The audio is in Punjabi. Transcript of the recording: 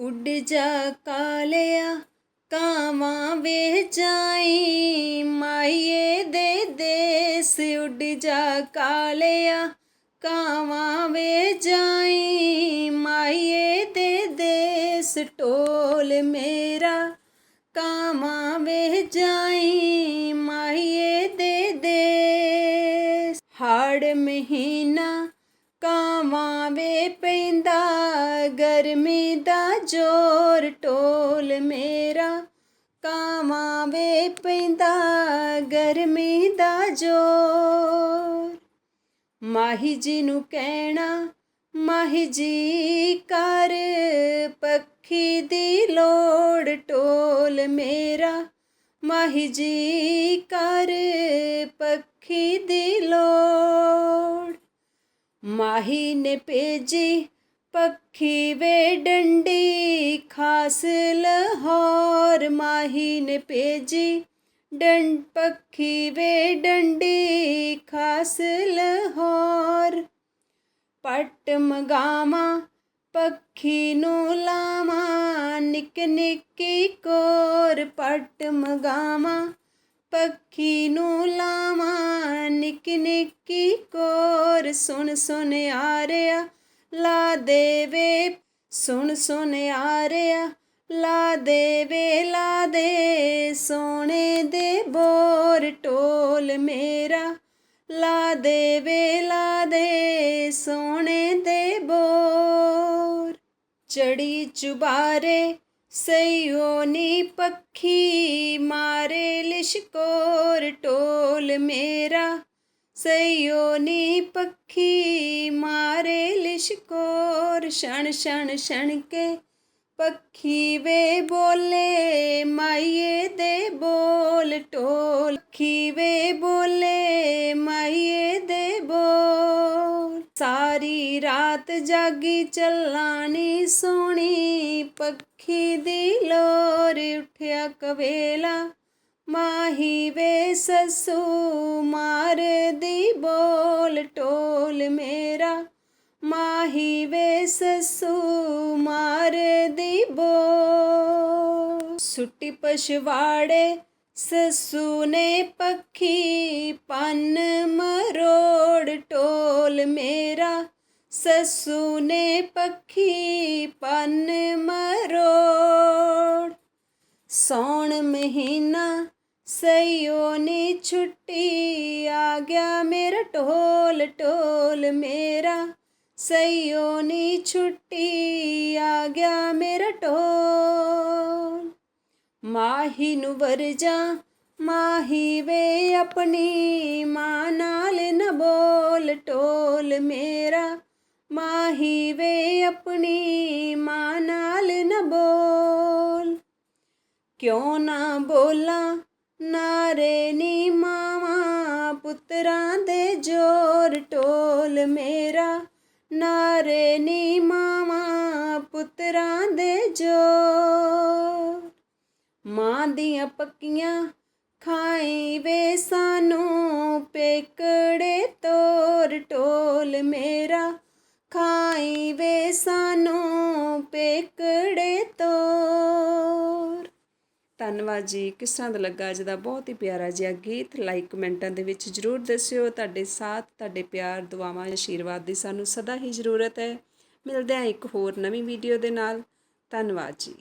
ਉੱਡ ਜਾ ਕਾਲਿਆ, ਕਾਵਾਂ ਵੇ ਜਾਈ ਮਾਈਏ ਦੇ ਦੇਸ ਉੱਡ ਜਾ ਕਾਲਿਆ, ਕਾਵਾਂ ਵੇ ਜਾਈ ਮਾਈਏ ਦੇ ਦੇਸ ਟੋਲ ਮੇਰਾ, ਕਾਵਾਂ ਵੇ ਜਾਈ ਮਾਈਏ ਦੇ ਦੇਸ ਹੜ ਮਹੀਨਾ ਕਾਵਾਂ ਵੇ ਪੈਂਦਾ। ਗਰਮੀ ਦਾ ਜੋਰ ਟੋਲ ਮੇਰਾ ਕਾਵਾਂ ਵੇ ਪੈਂਦਾ ਗਰਮੀ ਦਾ ਜੋਰ ਮਾਹੀ ਜੀ ਨੂੰ ਕਹਿਣਾ ਮਾਹੀ ਜੀ ਕਰ ਪੱਖੀ ਦੀ ਲੋੜ ਟੋਲ ਮੇਰਾ ਮਾਹੀ ਜੀ ਕਰ ਪੱਖੀ ਦੀ ਲੋੜ ਮਾਹੀ ਨੇ ਭੇਜੀ ਪੱਖੀ ਵੇ ਡੰਡੀ, ਖਾਸ ਲਾਹੌਰ ਮਾਹੀ ਨੇ ਭੇਜੀ। ਡੰਡ ਪੱਖੀ ਵੇ ਡੰਡੀ, ਖਾਸ ਲਾਹੌਰ। ਪੱਟ ਮਗਾਵਾਂ, ਪੱਖੀ ਨੂੰ ਲਾਵਾਂ, ਨਿਕ ਨਿੱਕੀ ਕੋਰ ਪੱਟ ਮਗਾਵਾਂ, ਪੱਖੀ ਨੂੰ ਲਾਵਾਂ, ਨਿਕ ਨਿੱਕੀ ਕੋਰ ਸੁਣ ਸੁਣ ਆ ਰਿਆ ਲਾ ਦੇਵੇ, ਸੁਣ ਸੁਣ ਆ ਰਿਆ ਲਾ ਦੇਵੇ, ਲਾ ਦੇ ਸੋਨੇ ਦੇ ਬੋਰ ਟੋਲ ਮੇਰਾ, ਲਾ ਦੇਵੇ, ਲਾ ਦੇ ਸੋਨੇ ਦੇ ਬੋਰ। ਚੜੀ ਚੁਬਾਰੇ ਸਈਓਨੀ ਪੱਖੀ, ਮਾਰੇ ਲਿਸ਼ਕੋਰ ਟੋਲ ਮੇਰਾ ਸਈਓਨੀ ਪੱਖੀ ਮਾਰੇ ਲਿਸ਼ਕੋਰ, ਛਣ ਛਣ ਛਣ ਕੇ ਪੱਖੀ ਵੇ ਬੋਲੇ, ਮਾਈਏ ਦੇ ਬੋਲ ਟੋਲ ਪੱਖੀ ਵੇ ਬੋਲੇ, ਮਾਈਏ ਦੇ ਬੋਲ। ਸਾਰੀ ਰਾਤ ਜਾਗੀ ਚੱਲਾਣੀ ਸੋਣੀ, ਪੱਖੀ ਦੀ ਲੋਰ ਉਠਿਆ ਕਵੇਲਾ। ਮਾਹੀ ਵੇ ਸਸੂ ਮਾਰ ਦੀ ਬੋਲ ਟੋਲ ਮੇਰਾ। ਮਾਹੀ ਵੇ ਸਸੂ ਮਾਰ ਦੀ ਬੋਲ। ਸੁੱਟੀ ਪਛਵਾੜੇ, ਸਸੂ ਨੇ ਪੱਖੀ, ਪੰਨ ਮਰੋੜ ਟੋਲ ਮੇਰਾ। ਸਸੂ ਨੇ ਪੱਖੀ, ਪੰਨ ਮਰੋੜ ਸੌਣ ਮਹੀਨਾ ਸਈਓ ਨੀ ਛੁੱਟੀ, ਆ ਗਿਆ ਮੇਰਾ ਢੋਲ ਢੋਲ ਮੇਰਾ। ਸਈਓ ਨੀ ਛੁੱਟੀ, ਆ ਗਿਆ ਮੇਰਾ ਢੋਲ। ਮਾਹੀ ਨੂੰ ਵਰਜਾ, ਮਾਹੀ ਵੇ ਆਪਣੀ, ਮਾਂ ਨਾਲ ਨਾ ਬੋਲ, ਢੋਲ ਮੇਰਾ। ਮਾਹੀ ਵੇ ਆਪਣੀ ਕਿਉਂ ਨਾ ਬੋਲਾਂ? ਨਾਰੇ ਨੀ ਮਾਵਾਂ, ਪੁੱਤਰਾਂ ਦੇ ਜੋਰ ਟੋਲ ਮੇਰਾ। ਨਾਰੇ ਨੀ ਮਾਵਾਂ, ਪੁੱਤਰਾਂ ਦੇ ਜੋਰ। ਮਾਂ ਦੀਆਂ ਪੱਕੀਆਂ ਖਾਈ ਵੇ ਸਾਨੂੰ, ਪੇਕੜੇ ਤੋਰ ਟੋਲ ਮੇਰਾ। ਖਾਈ ਵੇ ਸਾਨੂੰ, ਪੇਕੜੇ ਧੰਨਵਾਦ ਜੀ। ਕਿਸ ਤਰ੍ਹਾਂ ਦਾ ਲੱਗਾ ਅੱਜ ਦਾ ਬਹੁਤ ਹੀ ਪਿਆਰਾ ਜਿਹਾ ਗੀਤ। ਲਾਈਕ ਕਮੈਂਟਾਂ ਦੇ ਵਿੱਚ ਜਰੂਰ ਦੱਸਿਓ। ਤੁਹਾਡੇ ਸਾਥ, ਤੁਹਾਡੇ ਪਿਆਰ, ਦੁਆਵਾਂ ਆਸ਼ੀਰਵਾਦ ਦੀ ਸਾਨੂੰ ਸਦਾ ਹੀ ਜ਼ਰੂਰਤ ਹੈ। ਮਿਲਦੇ ਹਾਂ ਇੱਕ ਹੋਰ ਨਵੀਂ ਵੀਡੀਓ ਦੇ ਨਾਲ। ਧੰਨਵਾਦ ਜੀ।